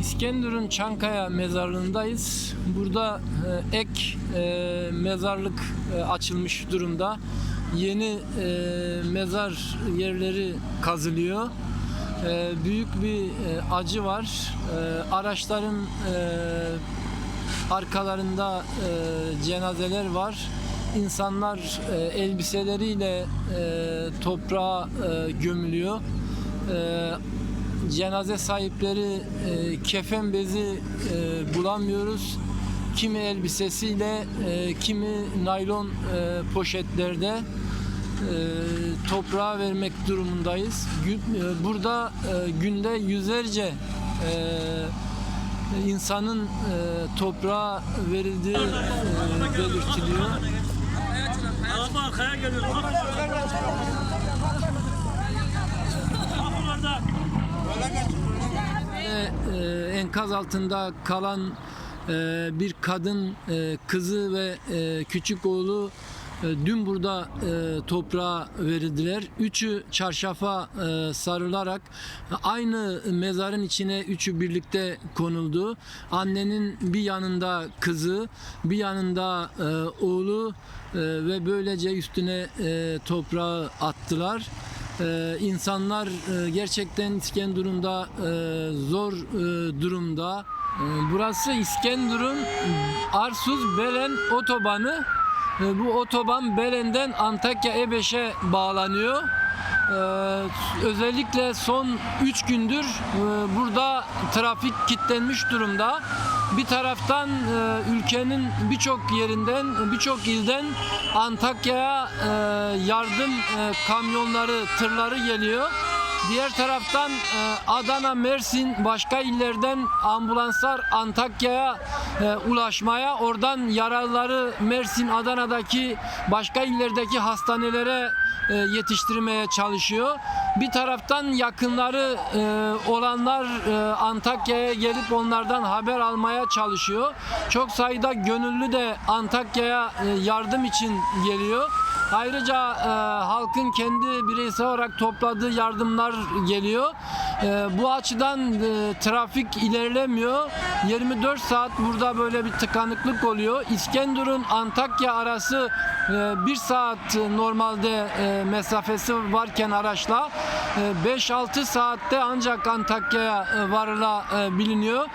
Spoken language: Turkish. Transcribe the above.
İskenderun Çankaya mezarlığındayız. Burada e, ek e, mezarlık e, açılmış durumda. Yeni mezar yerleri kazılıyor. Büyük bir acı var. Araçların arkalarında cenazeler var. İnsanlar elbiseleriyle toprağa gömülüyor. Cenaze sahipleri e, kefen bezi e, bulamıyoruz. Kimi elbisesiyle, e, kimi naylon e, poşetlerde e, toprağa vermek durumundayız. Gün- e, Burada e, günde yüzlerce e, insanın e, toprağa verildiği e, belirtiliyor. Araba arkaya geliyor. Buralarda. Ve, e, enkaz altında kalan e, bir kadın, e, kızı ve e, küçük oğlu e, dün burada e, toprağa verildiler. Üçü çarşafa e, sarılarak aynı mezarın içine üçü birlikte konuldu. Annenin bir yanında kızı, bir yanında e, oğlu e, ve böylece üstüne e, toprağı attılar. Ee, insanlar e, gerçekten İskenderun'da e, zor e, durumda. Burası İskenderun Arsuz Belen otobanı. Bu otoban Belen'den Antakya E5'e bağlanıyor. Ee, özellikle son 3 gündür e, burada trafik kilitlenmiş durumda. Bir taraftan e, ülkenin birçok yerinden, birçok ilden Antakya'ya e, yardım e, kamyonları, tırları geliyor. Diğer taraftan e, Adana, Mersin, başka illerden ambulanslar Antakya'ya e, ulaşmaya, oradan yaralıları Mersin, Adana'daki başka illerdeki hastanelere e, yetiştirmeye çalışıyor. Bir taraftan yakınları e, olanlar e, Antakya'ya gelip onlardan haber almaya çalışıyor. Çok sayıda gönüllü de Antakya'ya e, yardım için geliyor. Ayrıca e, halkın kendi bireysel olarak topladığı yardımlar geliyor. E, bu açıdan e, trafik ilerlemiyor. 24 saat burada böyle bir tıkanıklık oluyor. İskenderun Antakya arası e, bir saat normalde e, mesafesi varken araçla e, 5-6 saatte ancak Antakya'ya e, varılabiliyor.